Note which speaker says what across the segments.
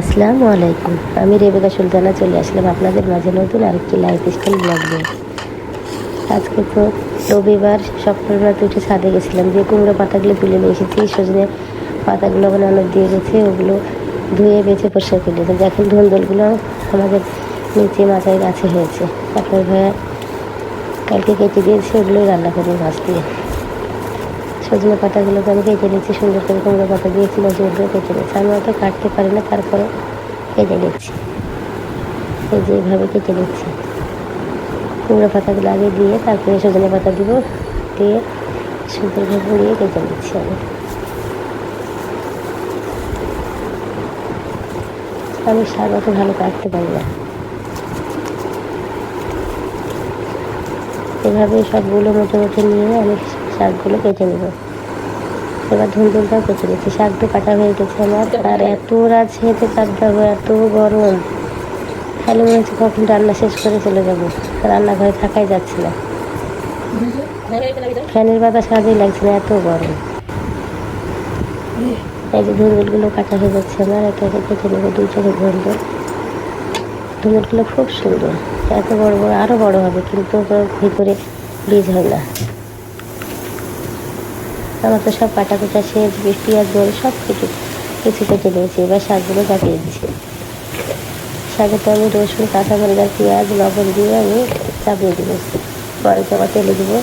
Speaker 1: আসসালামু আলাইকুম। আমি রেবেকা সুলতানা, চলে আসলাম আপনাদের মাঝে নতুন আরেকটি লাইফ স্টাইল ব্লগ আজকে তো রবিবার, সকালবেলা তো উঠে ছাদে গেছিলাম। যে কুমড়ো পাতাগুলো তুলে নিয়ে এসেছি, সজনে পাতাগুলো ওখানে অনেক দিয়ে গেছে, ওগুলো ধুয়ে বেছে পরিষ্কার করে দিয়েছে দেখেন ধুন্দলগুলো আমাদের নিচে মাথায় গাছে হয়েছে। আপনার ভাইয়া কালকে কেটে দিয়েছে, ওগুলোই রান্না করি মাছ দিয়ে। সজনে পাতাগুলোকে আমি কেটে নিচ্ছি সুন্দর করে কুমড়ো পাতা দিয়েছি মজুরগুলো কেটে নিচ্ছি আমি অত কাটতে পারি না, তারপরে কেটে নিচ্ছি। এই যে এইভাবে কেটে নিচ্ছি। কুমড়ো পাতাগুলো আগে দিয়ে তারপরে সজনে পাতা দিব, দিয়ে সুন্দরভাবে পুড়িয়ে কেটে নিচ্ছি আমি। আমি শাক অত ভালো কাটতে পারি না। এভাবে সবগুলো মোটে মোটে নিয়ে আমি শাকগুলো কেটে নেব। এবার ধুন্দুলটাও কেটে নিচ্ছি। শাক তো কাটা হয়ে গেছে আমার। আর এত রাত হেঁটে কাটতে এত গরম। খালি মনে হচ্ছে কখন রান্না শেষ করে চলে যাব। রান্নাঘরে থাকাই যাচ্ছে না। ফ্যানের বাতাস কাজেই লাগছে না, এত গরম। এই যে ধুন্দুলগুলো কাটা হয়ে যাচ্ছে আমার, একে একে কেটে নেব দুই চোখে ধুন্দুল ধুন্দুলগুলো খুব সুন্দর। এত বড় বড় আরও বড় হবে, কিন্তু ভিতরে বীজ হয় না। আমার তো সব কাটা কুটা শেষ পেঁয়াজ বড় সব কিছু কিছু কেটে নিয়েছি এবার শাকগুলো কাটিয়ে দিচ্ছি। শাকে তো আমি রসুন, কাঁচামরিচ আর পেঁয়াজ, লবণ দিয়ে আমি চাপিয়ে দেবো। পরে আবার তেলে দেবো।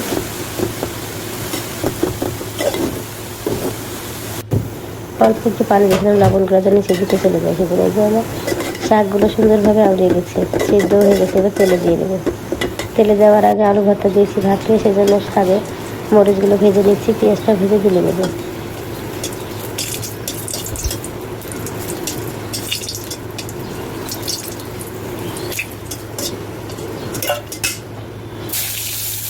Speaker 1: অল্প একটু পানি দিয়েছিলাম লবণ করার জন্য সেদিকে চলে যায়। সেগুলো এই যে আমার শাকগুলো সুন্দরভাবে আউড়িয়ে গেছে, সেদ্ধ হয়ে গেছে, এবার তেলে দিয়ে দেবো। তেলে দেওয়ার আগে আলু ভর্তা দিয়েছি ভাবতে সেজন্য শাকে মরিচগুলো ভেজে নিচ্ছি, পেঁয়াজটা ভেজে তুলে নেব।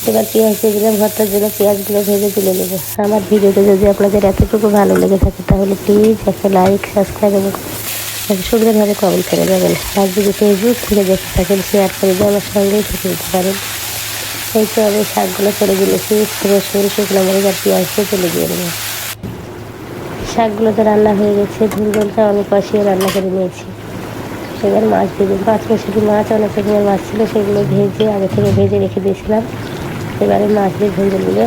Speaker 1: এবার পেঁয়াজ দিয়ে দিলাম ভর্তার জন্য পেঁয়াজগুলো ভেজে তুলে নেব। আমার ভিডিওটা যদি আপনাদের এতটুকু ভালো লেগে থাকে, তাহলে প্লিজ একটা লাইক সাবস্ক্রাইব এবং সুন্দরভাবে কমেন্ট করে দেবেন আর যদি ফেসবুক থেকে দেখে থাকেন শেয়ার করে দিয়ে আমার সঙ্গেই থেকে পারেন। এই তো আমি শাকগুলো করে দিয়েছি রসুন শুকনো মরিচ আর পেঁয়াজ দিয়ে তুলে দিয়ে দেবো শাকগুলো তো রান্না হয়ে গেছে ঝুলঝুলটা আমি কষিয়ে রান্না করে নিয়েছি। এবার মাছ ভেজে পাঁচ মিশালি মাছ, অনেক রকমের মাছ ছিল, সেগুলো ভেজে, আগে থেকে ভেজে রেখে দিয়েছিলাম। এবারে মাছ দিয়ে ঝুলঝুলগুলো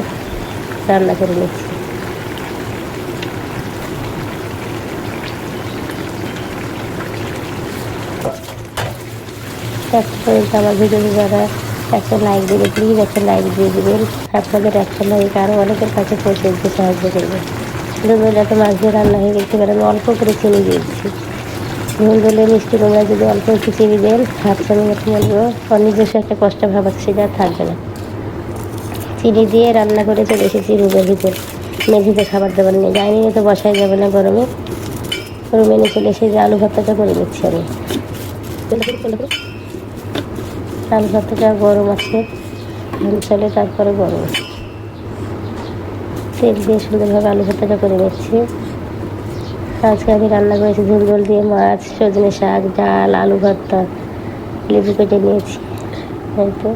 Speaker 1: রান্না করে নিচ্ছি। একটা পর্যন্ত আমার ভিডিওটি যারা একটা লাইক দিলে প্লিজ একটা লাইক দিয়ে দেবেন। আপনাদের একটা লাইক আরও অনেকের কাছে পৌঁছে দিতে সাহায্য করবে। দুপুরে এত মাছ দিয়ে রান্না হয়ে গেছে, এবার আমি অল্প করে চিনি দিয়ে দিচ্ছি। নুন দিলে মিষ্টি তোমরা যদি অল্প একটু চিনি দেন হাফ চামচ মতো বলব নিজস্ব একটা কষ্ট ভাব আছে সেটা থাকবে না। চিনি দিয়ে রান্না করে চলে এসেছি রুমের ভিতর। মেঝেতে খাবার দাবার নিয়ে ডাইনিংয়ে তো বসাই যাবে না গরমে। রুমে নিয়ে চলে এসে যে আলু ভর্তাটা করে নিচ্ছি আমি। আলু ভর্তাটা গরম আছে চলে তারপরে গরম তেল দিয়ে সুন্দরভাবে আলু ভর্তাটা করে নিচ্ছি। আজকে আমি রান্না করেছি ঝোল ঝোল দিয়ে মাছ, সজনে শাক, ডাল, আলু ভর্তা, লেবু কেটে নিয়েছি। এই তো।